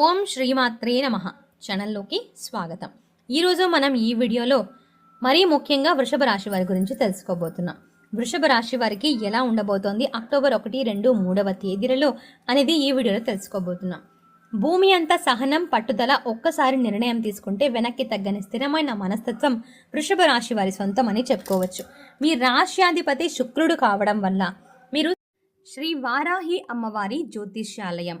ఓం శ్రీమాత్రే నమ. ఛానల్లోకి స్వాగతం. ఈరోజు మనం ఈ వీడియోలో మరీ ముఖ్యంగా వృషభ రాశి వారి గురించి తెలుసుకోబోతున్నాం. వృషభ రాశి వారికి ఎలా ఉండబోతోంది? అక్టోబర్ ఒకటి రెండు మూడవ తేదీలలో అనేది ఈ వీడియోలో తెలుసుకోబోతున్నాం. భూమి అంతా సహనం పట్టుదల ఒక్కసారి నిర్ణయం తీసుకుంటే వెనక్కి తగ్గని స్థిరమైన మనస్తత్వం వృషభ రాశి వారి సొంతం అని చెప్పుకోవచ్చు. మీ రాశ్యాధిపతి శుక్రుడు కావడం వల్ల మీరు శ్రీ వారాహి అమ్మవారి జ్యోతిష్యాలయం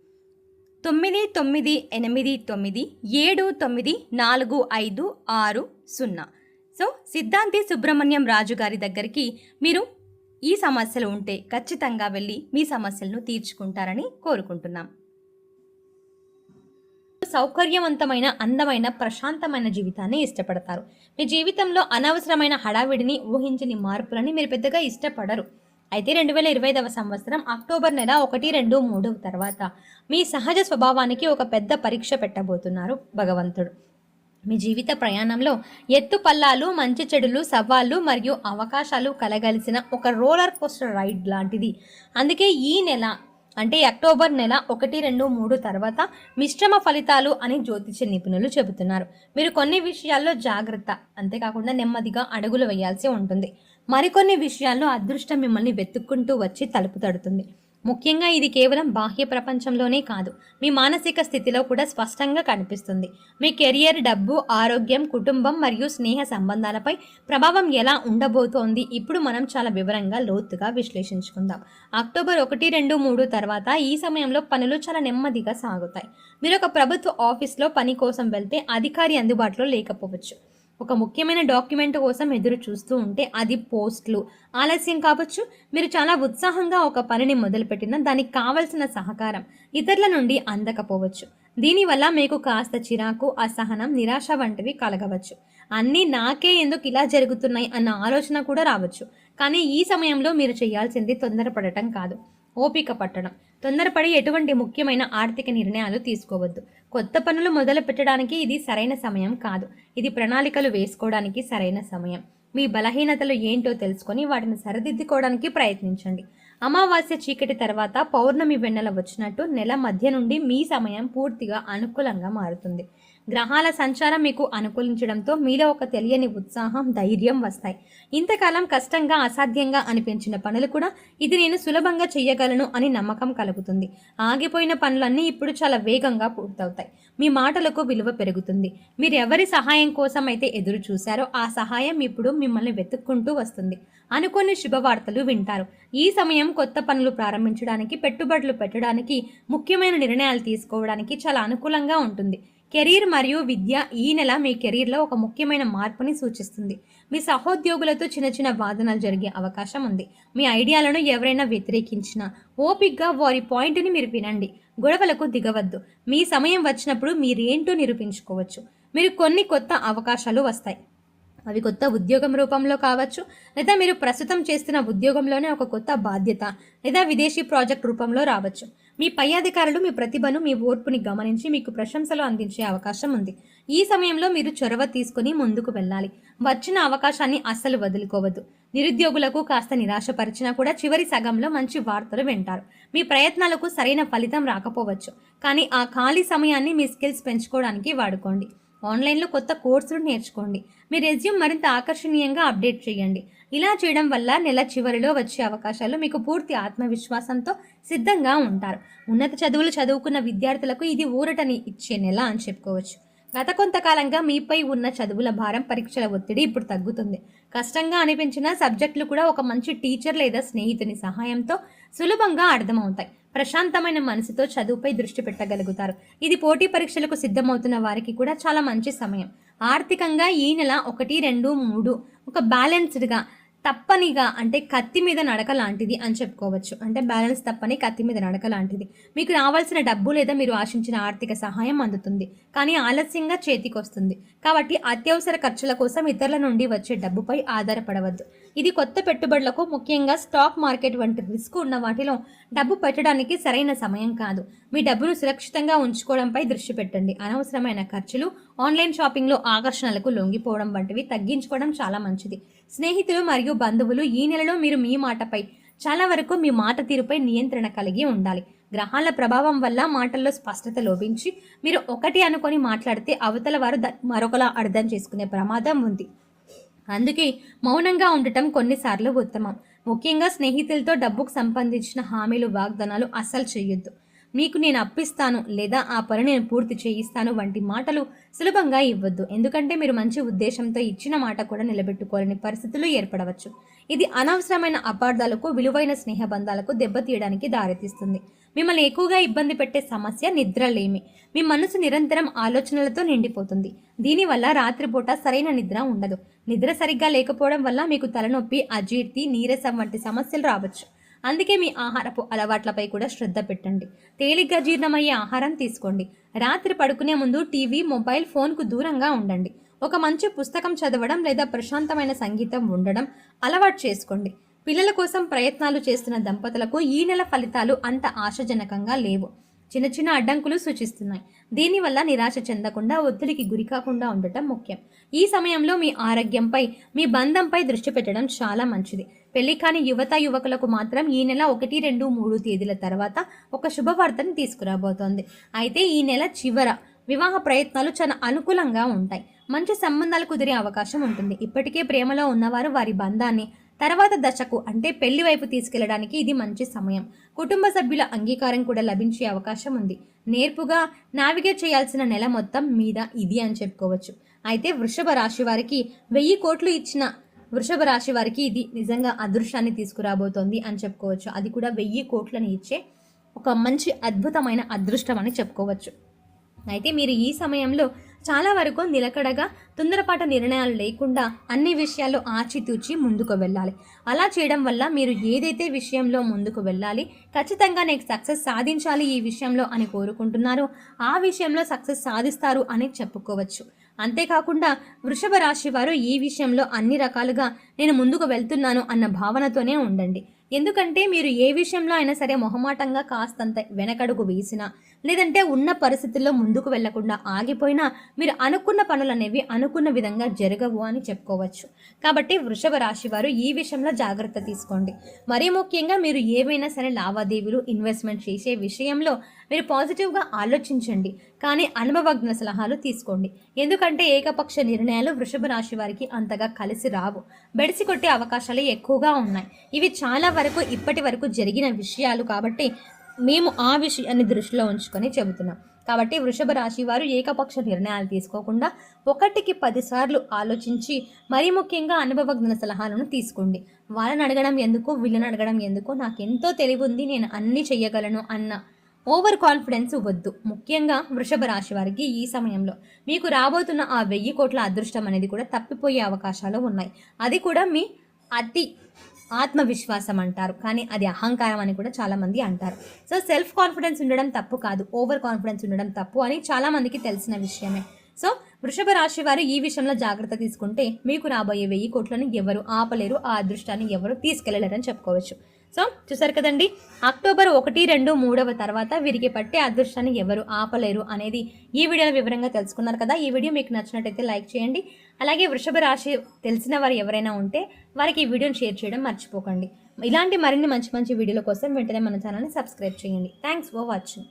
తొమ్మిది తొమ్మిది ఎనిమిది తొమ్మిది ఏడు తొమ్మిది నాలుగు ఐదు ఆరు సున్నా. సో సిద్ధాంతి సుబ్రహ్మణ్యం రాజు గారి దగ్గరికి మీరు ఈ సమస్యలు ఉంటే ఖచ్చితంగా వెళ్ళి మీ సమస్యలను తీర్చుకుంటారని కోరుకుంటున్నాం. సౌకర్యవంతమైన అందమైన ప్రశాంతమైన జీవితాన్ని ఇష్టపడతారు. మీ జీవితంలో అనవసరమైన హడావిడిని ఊహించని మార్పులని మీరు పెద్దగా ఇష్టపడరు. అయితే రెండు వేల ఇరవై ఐదవ సంవత్సరం అక్టోబర్ నెల ఒకటి రెండు మూడు తర్వాత మీ సహజ స్వభావానికి ఒక పెద్ద పరీక్ష పెట్టబోతున్నారు భగవంతుడు. మీ జీవిత ప్రయాణంలో ఎత్తు పల్లాలు మంచి చెడులు సవాళ్ళు మరియు అవకాశాలు కలగలిసిన ఒక రోలర్ కోస్టర్ రైడ్ లాంటిది. అందుకే ఈ నెల అంటే అక్టోబర్ నెల ఒకటి రెండు మూడు తర్వాత మిశ్రమ ఫలితాలు అని జ్యోతిష నిపుణులు చెబుతున్నారు. మీరు కొన్ని విషయాల్లో జాగ్రత్త. అంతేకాకుండా నెమ్మదిగా అడుగులు వేయాల్సి ఉంటుంది. మరికొన్ని విషయాల్లో అదృష్టం మిమ్మల్ని వెతుక్కుంటూ వచ్చి తలుపు తడుతుంది. ముఖ్యంగా ఇది కేవలం బాహ్య ప్రపంచంలోనే కాదు మీ మానసిక స్థితిలో కూడా స్పష్టంగా కనిపిస్తుంది. మీ కెరియర్ డబ్బు ఆరోగ్యం కుటుంబం మరియు స్నేహ సంబంధాలపై ప్రభావం ఎలా ఉండబోతోంది ఇప్పుడు మనం చాలా వివరంగా లోతుగా విశ్లేషించుకుందాం. అక్టోబర్ ఒకటి రెండు మూడు తర్వాత ఈ సమయంలో పనులు చాలా నెమ్మదిగా సాగుతాయి. మీరు ఒక ప్రభుత్వ ఆఫీస్లో పని కోసం వెళ్తే అధికారి అందుబాటులో లేకపోవచ్చు. ఒక ముఖ్యమైన డాక్యుమెంట్ కోసం ఎదురు చూస్తూ ఉంటే అది పోస్ట్లు. ఆలస్యం కావచ్చు మీరు చాలా ఉత్సాహంగా ఒక పనిని మొదలుపెట్టినా దానికి కావలసిన సహకారం ఇతరుల నుండి అందకపోవచ్చు. దీనివల్ల మీకు కాస్త చిరాకు అసహనం నిరాశ వంటివి కలగవచ్చు. అన్నీ నాకే ఎందుకు ఇలా జరుగుతున్నాయి అన్న ఆలోచన కూడా రావచ్చు. కానీ ఈ సమయంలో మీరు చేయాల్సింది తొందరపడటం కాదు. ఓపిక పట్టడం. తొందరపడి ఎటువంటి ముఖ్యమైన ఆర్థిక నిర్ణయాలు తీసుకోవద్దు. కొత్త పనులు మొదలు పెట్టడానికి ఇది సరైన సమయం కాదు. ఇది ప్రణాళికలు వేసుకోవడానికి సరైన సమయం. మీ బలహీనతలు ఏంటో తెలుసుకొని వాటిని సరిదిద్దుకోవడానికి ప్రయత్నించండి. అమావాస్య చీకటి తర్వాత పౌర్ణమి వెన్నెల వచ్చినట్టు నెల మధ్య నుండి మీ సమయం పూర్తిగా అనుకూలంగా మారుతుంది. గ్రహాల సంచారం మీకు అనుకూలించడంతో మీలో ఒక తెలియని ఉత్సాహం ధైర్యం వస్తాయి. ఇంతకాలం కష్టంగా అసాధ్యంగా అనిపించిన పనులు కూడా ఇది నేను సులభంగా చేయగలను అని నమ్మకం కలుగుతుంది. ఆగిపోయిన పనులన్నీ ఇప్పుడు చాలా వేగంగా పూర్తవుతాయి. మీ మాటలకు విలువ పెరుగుతుంది. మీరు ఎవరి సహాయం కోసం అయితే ఎదురు చూశారో ఆ సహాయం ఇప్పుడు మిమ్మల్ని వెతుక్కుంటూ వస్తుంది. అనుకోని శుభవార్తలు వింటారు. ఈ సమయం కొత్త పనులు ప్రారంభించడానికి పెట్టుబడులు పెట్టడానికి ముఖ్యమైన నిర్ణయాలు తీసుకోవడానికి చాలా అనుకూలంగా ఉంటుంది. కెరీర్ మరియు విద్య ఈ నెల మీ కెరీర్లో ఒక ముఖ్యమైన మార్పుని సూచిస్తుంది. మీ సహోద్యోగులతో చిన్న చిన్న వాదనలు జరిగే అవకాశం ఉంది. మీ ఐడియాలను ఎవరైనా వ్యతిరేకించినా ఓపిక్గా వారి పాయింట్ని మీరు వినండి. గొడవలకు దిగవద్దు. మీ సమయం వచ్చినప్పుడు మీరేంటో నిరూపించుకోవచ్చు. మీరు కొన్ని కొత్త అవకాశాలు వస్తాయి. అవి కొత్త ఉద్యోగం రూపంలో కావచ్చు లేదా మీరు ప్రస్తుతం చేస్తున్న ఉద్యోగంలోనే ఒక కొత్త బాధ్యత లేదా విదేశీ ప్రాజెక్ట్ రూపంలో రావచ్చు. మీ పై అధికారులు మీ ప్రతిభను మీ ఓర్పుని గమనించి మీకు ప్రశంసలు అందించే అవకాశం ఉంది. ఈ సమయంలో మీరు చొరవ తీసుకుని ముందుకు వెళ్ళాలి. వచ్చిన అవకాశాన్ని అస్సలు వదులుకోవద్దు. నిరుద్యోగులకు కాస్త నిరాశపరిచినా కూడా చివరి సగంలో మంచి వార్తలు వింటారు. మీ ప్రయత్నాలకు సరైన ఫలితం రాకపోవచ్చు. కానీ ఆ ఖాళీ సమయాన్ని మీ స్కిల్స్ పెంచుకోవడానికి వాడుకోండి. ఆన్లైన్లో కొత్త కోర్సులు నేర్చుకోండి. మీ రెజ్యూమ్ మరింత ఆకర్షణీయంగా అప్డేట్ చేయండి. ఇలా చేయడం వల్ల నెల చివరిలో వచ్చే అవకాశాలు మీకు పూర్తి ఆత్మవిశ్వాసంతో సిద్ధంగా ఉంటారు. ఉన్నత చదువులు చదువుకున్న విద్యార్థులకు ఇది ఊరటని ఇచ్చే నెల అని చెప్పుకోవచ్చు. గత కొంతకాలంగా మీపై ఉన్న చదువుల భారం పరీక్షల ఒత్తిడి ఇప్పుడు తగ్గుతుంది. కష్టంగా అనిపించిన సబ్జెక్టులు కూడా ఒక మంచి టీచర్ లేదా స్నేహితుని సహాయంతో సులభంగా అర్థమవుతాయి. ప్రశాంతమైన మనసుతో చదువుపై దృష్టి పెట్టగలుగుతారు. ఇది పోటీ పరీక్షలకు సిద్ధమవుతున్న వారికి కూడా చాలా మంచి సమయం. ఆర్థికంగా ఈ నెల ఒకటి రెండు మూడు ఒక బ్యాలెన్స్డ్గా తప్పనిగా అంటే కత్తి మీద నడక లాంటిది అని చెప్పుకోవచ్చు. అంటే బ్యాలెన్స్ తప్పని కత్తి మీద నడక లాంటిది. మీకు రావాల్సిన డబ్బు లేదా మీరు ఆశించిన ఆర్థిక సహాయం అందుతుంది. కానీ ఆలస్యంగా చేతికొస్తుంది. కాబట్టి అత్యవసర ఖర్చుల కోసం ఇతరుల నుండి వచ్చే డబ్బుపై ఆధారపడవద్దు. ఇది కొత్త పెట్టుబడులకు ముఖ్యంగా స్టాక్ మార్కెట్ వంటి రిస్క్ ఉన్న వాటిలో డబ్బు పెట్టడానికి సరైన సమయం కాదు. మీ డబ్బును సురక్షితంగా ఉంచుకోవడంపై దృష్టి పెట్టండి. అనవసరమైన ఖర్చులు ఆన్లైన్ షాపింగ్లో ఆకర్షణలకు లొంగిపోవడం వంటివి తగ్గించుకోవడం చాలా మంచిది. స్నేహితులు మరియు బంధువులు ఈ నెలలో మీరు మీ మాటపై చాలా వరకు మీ మాట తీరుపై నియంత్రణ కలిగి ఉండాలి. గ్రహాల ప్రభావం వల్ల మాటల్లో స్పష్టత లోపించి మీరు ఒకటి అనుకొని మాట్లాడితే అవతల వారు మరొకలా అర్థం చేసుకునే ప్రమాదం ఉంది. అందుకే మౌనంగా ఉండటం కొన్నిసార్లు ఉత్తమం. ముఖ్యంగా స్నేహితులతో డబ్బుకు సంబంధించిన హామీలు వాగ్దానాలు అస్సలు చేయొద్దు. మీకు నేను అప్పిస్తాను లేదా ఆ పని నేను పూర్తి చేయిస్తాను వంటి మాటలు సులభంగా ఇవ్వద్దు. ఎందుకంటే మీరు మంచి ఉద్దేశంతో ఇచ్చిన మాట కూడా నిలబెట్టుకోలేని పరిస్థితులు ఏర్పడవచ్చు. ఇది అనవసరమైన అపార్థాలకు విలువైన స్నేహ బంధాలకు దెబ్బతీయడానికి దారితీస్తుంది. మిమ్మల్ని ఎక్కువగా ఇబ్బంది పెట్టే సమస్య నిద్రలేమి. మీ మనసు నిరంతరం ఆలోచనలతో నిండిపోతుంది. దీనివల్ల రాత్రిపూట సరైన నిద్ర ఉండదు. నిద్ర సరిగ్గా లేకపోవడం వల్ల మీకు తలనొప్పి అజీర్తి నీరసం వంటి సమస్యలు రావచ్చు. అందుకే మీ ఆహారపు అలవాట్లపై కూడా శ్రద్ధ పెట్టండి. తేలిగ్గా జీర్ణమయ్యే ఆహారం తీసుకోండి. రాత్రి పడుకునే ముందు టీవీ మొబైల్ ఫోన్కు దూరంగా ఉండండి. ఒక మంచి పుస్తకం చదవడం లేదా ప్రశాంతమైన సంగీతం ఉండడం అలవాటు చేసుకోండి. పిల్లల కోసం ప్రయత్నాలు చేస్తున్న దంపతులకు ఈ నెల ఫలితాలు అంత ఆశాజనకంగా లేవు. చిన్న చిన్న అడ్డంకులు సూచిస్తున్నాయి. దీనివల్ల నిరాశ చెందకుండా ఒత్తిడికి గురి కాకుండా ఉండటం ముఖ్యం. ఈ సమయంలో మీ ఆరోగ్యంపై మీ బంధంపై దృష్టి పెట్టడం చాలా మంచిది. పెళ్ళి కాని యువత యువకులకు మాత్రం ఈ నెల ఒకటి రెండు మూడు తేదీల తర్వాత ఒక శుభవార్తను తీసుకురాబోతోంది. అయితే ఈ నెల చివర వివాహ ప్రయత్నాలు చాలా అనుకూలంగా ఉంటాయి. మంచి సంబంధాలు కుదిరే అవకాశం ఉంటుంది. ఇప్పటికే ప్రేమలో ఉన్నవారు వారి బంధాన్ని తర్వాత దశకు అంటే పెళ్ళి వైపు తీసుకెళ్ళడానికి ఇది మంచి సమయం. కుటుంబ సభ్యుల అంగీకారం కూడా లభించే అవకాశం ఉంది. నేర్పుగా నావిగేట్ చేయాల్సిన నెల మొత్తం మీద ఇది అని చెప్పుకోవచ్చు. అయితే వృషభ రాశి వారికి వెయ్యి కోట్లు ఇచ్చిన వృషభ రాశి వారికి ఇది నిజంగా అదృష్టాన్ని తీసుకురాబోతోంది అని చెప్పుకోవచ్చు. అది కూడా వెయ్యి కోట్లని ఇచ్చే ఒక మంచి అద్భుతమైన అదృష్టం అని చెప్పుకోవచ్చు. అయితే మీరు ఈ సమయంలో చాలా వరకు నిలకడగా తొందరపాటు నిర్ణయాలు లేకుండా అన్ని విషయాల్లో ఆచితూచి ముందుకు వెళ్ళాలి. అలా చేయడం వల్ల మీరు ఏదైతే విషయంలో ముందుకు వెళ్ళాలి ఖచ్చితంగా నేను సక్సెస్ సాధించాలి ఈ విషయంలో అని కోరుకుంటున్నారో. ఆ విషయంలో సక్సెస్ సాధిస్తారు అని చెప్పుకోవచ్చు. అంతేకాకుండా వృషభ రాశి వారు ఈ విషయంలో అన్ని రకాలుగా నేను ముందుకు వెళ్తున్నాను అన్న భావనతోనే ఉండండి. ఎందుకంటే మీరు ఏ విషయంలో అయినా సరే మొహమాటంగా కాస్తంత వెనకడుగు వేసినా లేదంటే ఉన్న పరిస్థితుల్లో ముందుకు వెళ్ళకుండా ఆగిపోయినా మీరు అనుకున్న పనులు అనేవి అనుకున్న విధంగా జరగవు అని చెప్పుకోవచ్చు. కాబట్టి వృషభ రాశి వారు ఈ విషయంలో జాగ్రత్త తీసుకోండి. మరీ ముఖ్యంగా మీరు ఏవైనా సరే లావాదేవీలు ఇన్వెస్ట్మెంట్ చేసే విషయంలో మీరు పాజిటివ్గా ఆలోచించండి. కానీ అనుభవజ్ఞ సలహాలు తీసుకోండి. ఎందుకంటే ఏకపక్ష నిర్ణయాలు వృషభ రాశి వారికి అంతగా కలిసి రావు. బెడిసి కొట్టే అవకాశాలు ఎక్కువగా ఉన్నాయి. ఇవి చాలా వరకు ఇప్పటి వరకు జరిగిన విషయాలు కాబట్టి మేము ఆ విషయాన్ని దృష్టిలో ఉంచుకొని చెబుతున్నాం. కాబట్టి వృషభ రాశి వారు ఏకపక్ష నిర్ణయాలు తీసుకోకుండా ఒకటికి పదిసార్లు ఆలోచించి మరీ ముఖ్యంగా అనుభవజ్ఞుల సలహాలను తీసుకోండి. వాళ్ళని అడగడం ఎందుకు వీళ్ళని అడగడం ఎందుకు నాకు ఎంతో తెలివి ఉంది నేను అన్నీ చెయ్యగలను అన్న ఓవర్ కాన్ఫిడెన్స్ వద్దు. ముఖ్యంగా వృషభ రాశి వారికి ఈ సమయంలో మీకు రాబోతున్న ఆ వెయ్యి కోట్ల అదృష్టం అనేది కూడా తప్పిపోయే అవకాశాలు ఉన్నాయి. అది కూడా మీ అతి ఆత్మవిశ్వాసం అంటారు. కానీ అది అహంకారం అని కూడా చాలామంది అంటారు. సో సెల్ఫ్ కాన్ఫిడెన్స్ ఉండడం తప్పు కాదు. ఓవర్ కాన్ఫిడెన్స్ ఉండడం తప్పు అని చాలామందికి తెలిసిన విషయమే. సో వృషభ రాశి వారు ఈ విషయంలో జాగ్రత్త తీసుకుంటే మీకు రాబోయే వెయ్యి కోట్లను ఎవరు ఆపలేరు ఆ అదృష్టాన్ని ఎవరు తీసుకెళ్ళలేరని చెప్పుకోవచ్చు. సో చూసారు కదండి అక్టోబర్ ఒకటి రెండు మూడవ తర్వాత వీరికి పట్టే అదృష్టాన్ని ఎవరు ఆపలేరు అనేది ఈ వీడియోలో వివరంగా తెలుసుకున్నారు కదా. ఈ వీడియో మీకు నచ్చినట్టయితే లైక్ చేయండి. అలాగే వృషభ రాశి తెలిసిన వారు ఎవరైనా ఉంటే వారికి ఈ వీడియోని షేర్ చేయడం మర్చిపోకండి. ఇలాంటి మరిన్ని మంచి మంచి వీడియోల కోసం వెంటనే మన ఛానల్ని సబ్స్క్రైబ్ చేయండి. Thanks for watching